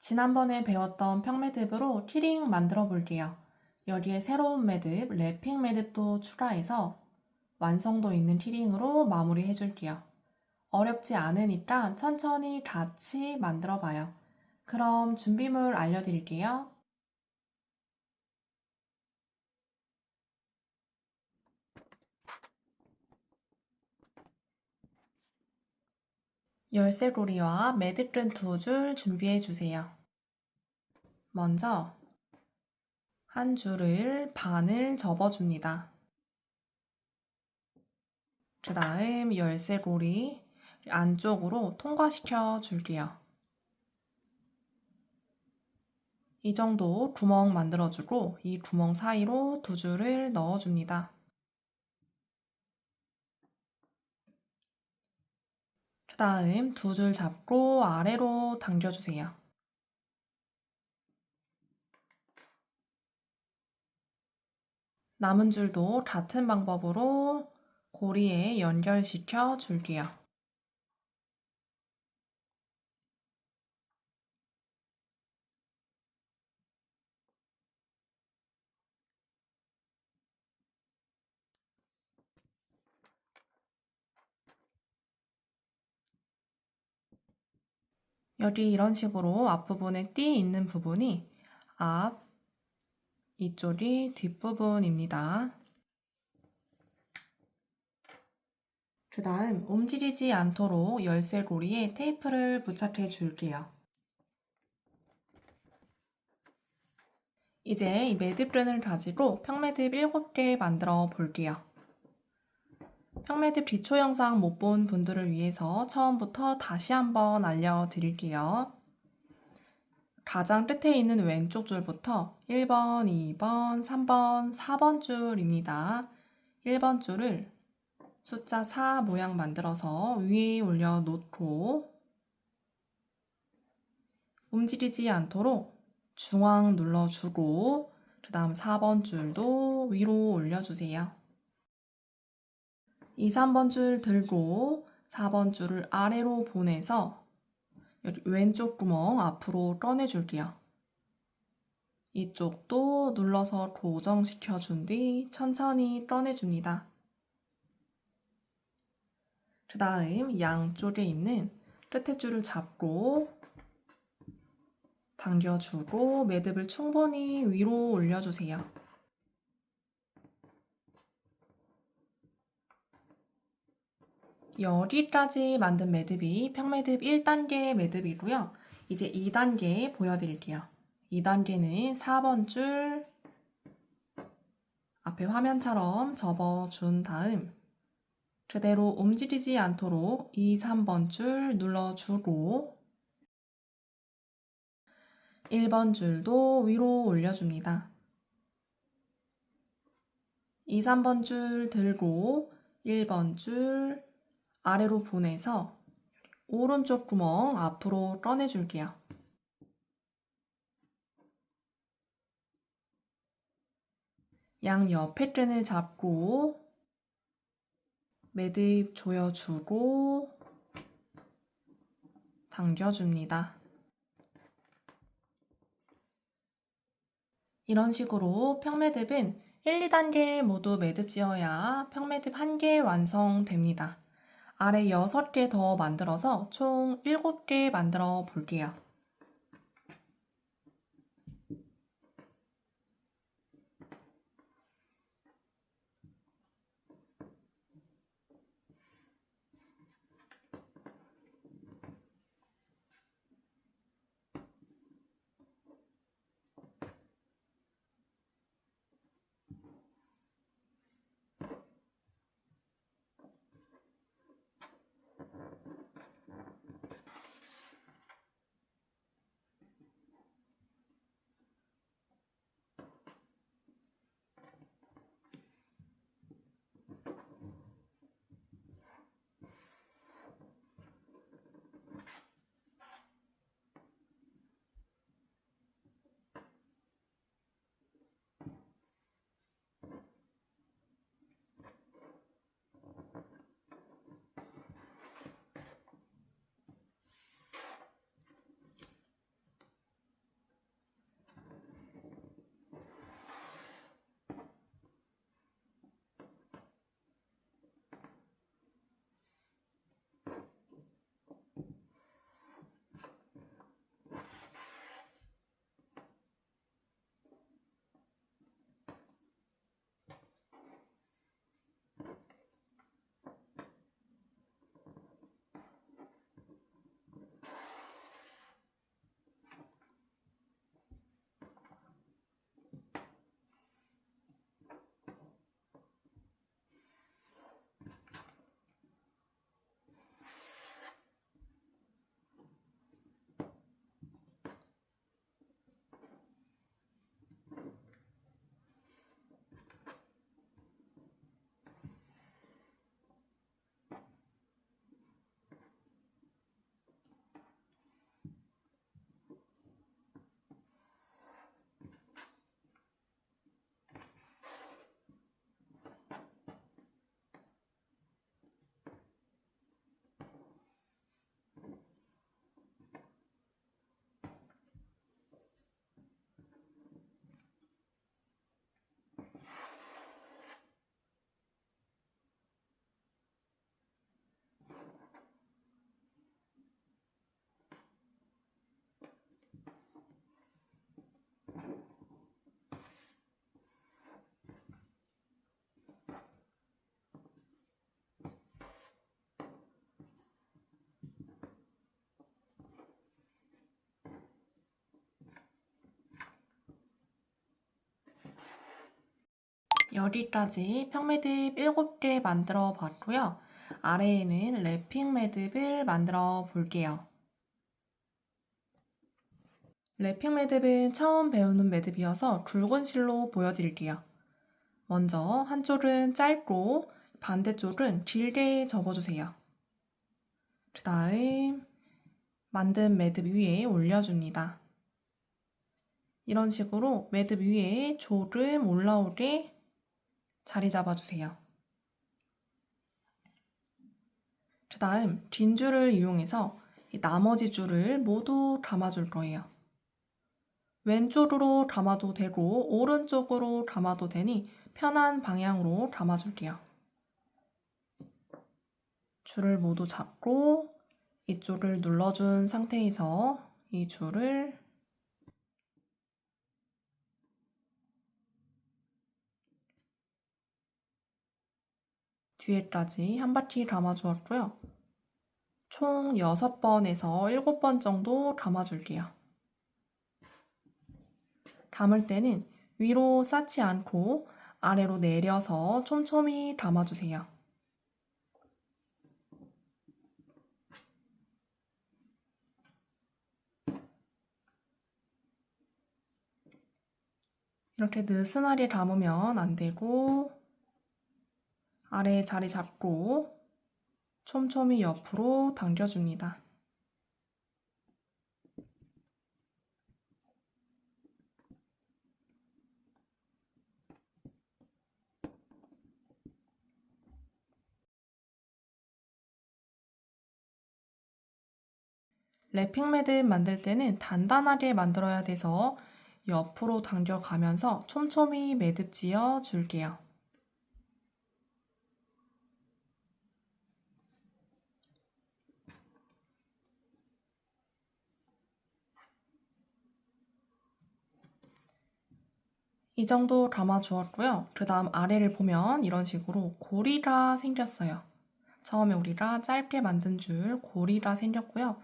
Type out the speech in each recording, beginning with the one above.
지난번에 배웠던 평매듭으로 티링 만들어 볼게요. 여기에 새로운 매듭, 랩핑 매듭도 추가해서 완성도 있는 티링으로 마무리 해 줄게요. 어렵지 않으니까 천천히 같이 만들어 봐요. 그럼 준비물 알려드릴게요. 열쇠고리와 매듭끈 두 줄 준비해 주세요. 먼저 한 줄을 반을 접어줍니다. 그 다음 열쇠고리 안쪽으로 통과시켜 줄게요. 이 정도 구멍 만들어주고 이 구멍 사이로 두 줄을 넣어줍니다. 그 다음 두 줄 잡고 아래로 당겨주세요. 남은 줄도 같은 방법으로 고리에 연결시켜 줄게요. 여기 이런 식으로 앞부분에 띠 있는 부분이 앞, 이쪽이 뒷부분입니다. 그 다음 움직이지 않도록 열쇠고리에 테이프를 부착해 줄게요. 이제 이 매듭끈을 가지고 평매듭 7개 만들어 볼게요. 평매듭 기초 영상 못 본 분들을 위해서 처음부터 다시 한번 알려드릴게요. 가장 끝에 있는 왼쪽 줄부터 1번, 2번, 3번, 4번 줄입니다. 1번 줄을 숫자 4 모양 만들어서 위에 올려 놓고 움직이지 않도록 중앙 눌러주고 그 다음 4번 줄도 위로 올려주세요. 2, 3번 줄 들고 4번 줄을 아래로 보내서 왼쪽 구멍 앞으로 꺼내 줄게요. 이쪽도 눌러서 고정시켜 준 뒤 천천히 꺼내 줍니다. 그 다음 양쪽에 있는 끝에 줄을 잡고 당겨주고 매듭을 충분히 위로 올려주세요. 여기까지 만든 매듭이 평매듭 1단계 매듭이고요. 이제 2단계 보여드릴게요. 2단계는 4번 줄 앞에 화면처럼 접어준 다음 그대로 움직이지 않도록 2, 3번 줄 눌러주고 1번 줄도 위로 올려줍니다. 2, 3번 줄 들고 1번 줄 아래로 보내서 오른쪽 구멍 앞으로 꺼내줄게요. 양 옆에 끈을 잡고 매듭 조여주고 당겨줍니다. 이런 식으로 평매듭은 1, 2단계 모두 매듭 지어야 평매듭 1개 완성됩니다. 아래 6개 더 만들어서 총 7개 만들어 볼게요. 여기까지 평매듭 7개 만들어 봤고요. 아래에는 랩핑 매듭을 만들어 볼게요. 랩핑 매듭은 처음 배우는 매듭이어서 굵은 실로 보여드릴게요. 먼저 한쪽은 짧고 반대쪽은 길게 접어주세요. 그 다음 만든 매듭 위에 올려줍니다. 이런 식으로 매듭 위에 조금 올라오게 자리 잡아주세요. 그 다음 긴 줄을 이용해서 이 나머지 줄을 모두 감아줄 거예요. 왼쪽으로 감아도 되고 오른쪽으로 감아도 되니 편한 방향으로 감아줄게요. 줄을 모두 잡고 이쪽을 눌러준 상태에서 이 줄을 뒤에까지 한 바퀴 감아주었고요. 총 6번에서 7번 정도 감아줄게요. 감을 때는 위로 쌓지 않고 아래로 내려서 촘촘히 감아주세요. 이렇게 느슨하게 감으면 안 되고 아래에 자리 잡고 촘촘히 옆으로 당겨줍니다. 랩핑 매듭 만들 때는 단단하게 만들어야 돼서 옆으로 당겨가면서 촘촘히 매듭 지어 줄게요. 이 정도 감아 주었고요. 그 다음 아래를 보면 이런 식으로 고리가 생겼어요. 처음에 우리가 짧게 만든 줄 고리가 생겼고요.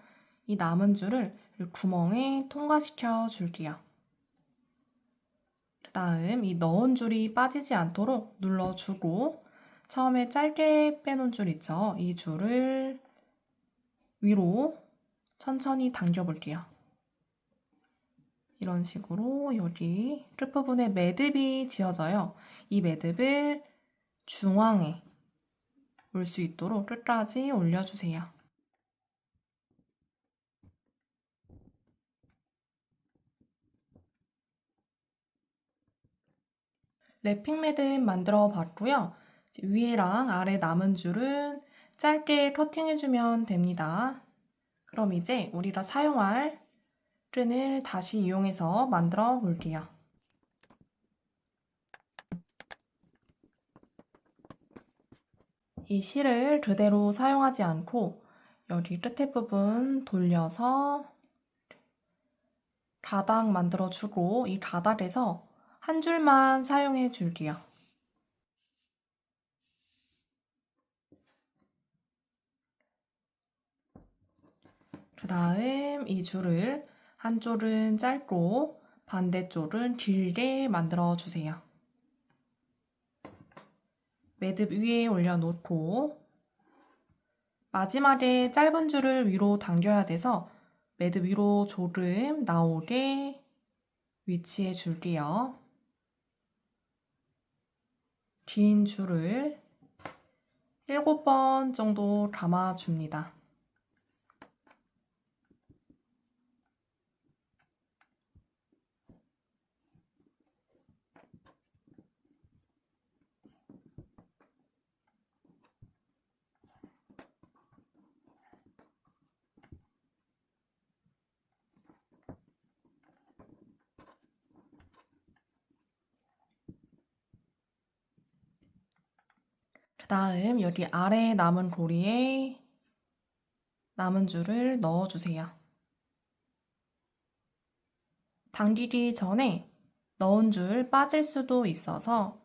이 남은 줄을 구멍에 통과시켜 줄게요. 그 다음 이 넣은 줄이 빠지지 않도록 눌러주고 처음에 짧게 빼놓은 줄 있죠? 이 줄을 위로 천천히 당겨 볼게요. 이런 식으로 여기 끝부분에 매듭이 지어져요. 이 매듭을 중앙에 올 수 있도록 끝까지 올려주세요. 랩핑 매듭 만들어 봤고요. 위에랑 아래 남은 줄은 짧게 커팅해주면 됩니다. 그럼 이제 우리가 사용할 끈을 다시 이용해서 만들어 볼게요. 이 실을 그대로 사용하지 않고 여기 끝에 부분 돌려서 가닥 만들어 주고 이 가닥에서 한 줄만 사용해 줄게요. 그 다음 이 줄을 한쪽은 짧고 반대쪽은 길게 만들어 주세요. 매듭 위에 올려놓고 마지막에 짧은 줄을 위로 당겨야 돼서 매듭 위로 조금 나오게 위치해 줄게요. 긴 줄을 7번 정도 감아 줍니다. 그 다음 여기 아래 남은 고리에 남은 줄을 넣어주세요. 당기기 전에 넣은 줄 빠질 수도 있어서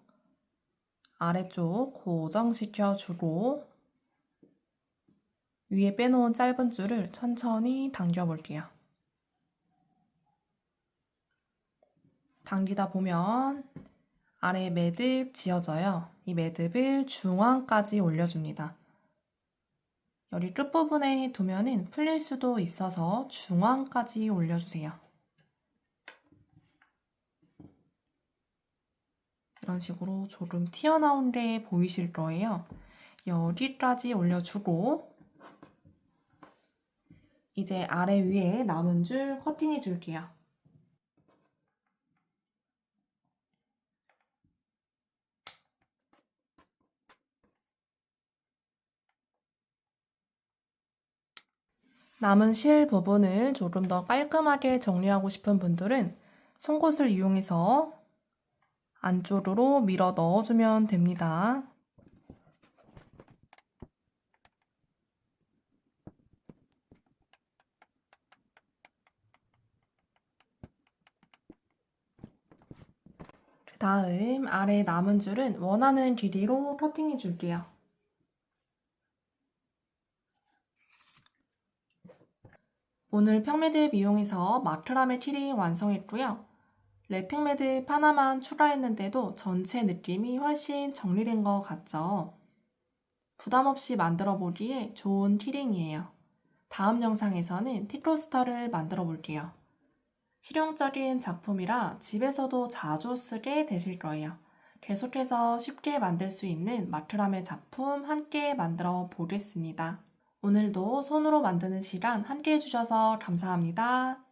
아래쪽 고정시켜 주고 위에 빼놓은 짧은 줄을 천천히 당겨 볼게요. 당기다 보면 아래 매듭 지어져요. 이 매듭을 중앙까지 올려줍니다. 여리 끝부분에 두면은 풀릴 수도 있어서 중앙까지 올려주세요. 이런 식으로 조금 튀어나온 게 보이실 거예요. 여기까지 올려주고 이제 아래 위에 남은 줄 커팅해 줄게요. 남은 실 부분을 조금 더 깔끔하게 정리하고 싶은 분들은 송곳을 이용해서 안쪽으로 밀어 넣어주면 됩니다. 그 다음 아래 남은 줄은 원하는 길이로 커팅해 줄게요. 오늘 평매듭 이용해서 마크라메 키링 완성했고요. 랩핑 매듭 하나만 추가했는데도 전체 느낌이 훨씬 정리된 것 같죠? 부담 없이 만들어 보기에 좋은 키링이에요. 다음 영상에서는 티토스터를 만들어 볼게요. 실용적인 작품이라 집에서도 자주 쓰게 되실 거예요. 계속해서 쉽게 만들 수 있는 마크라메 작품 함께 만들어 보겠습니다. 오늘도 손으로 만드는 시간 함께 해주셔서 감사합니다.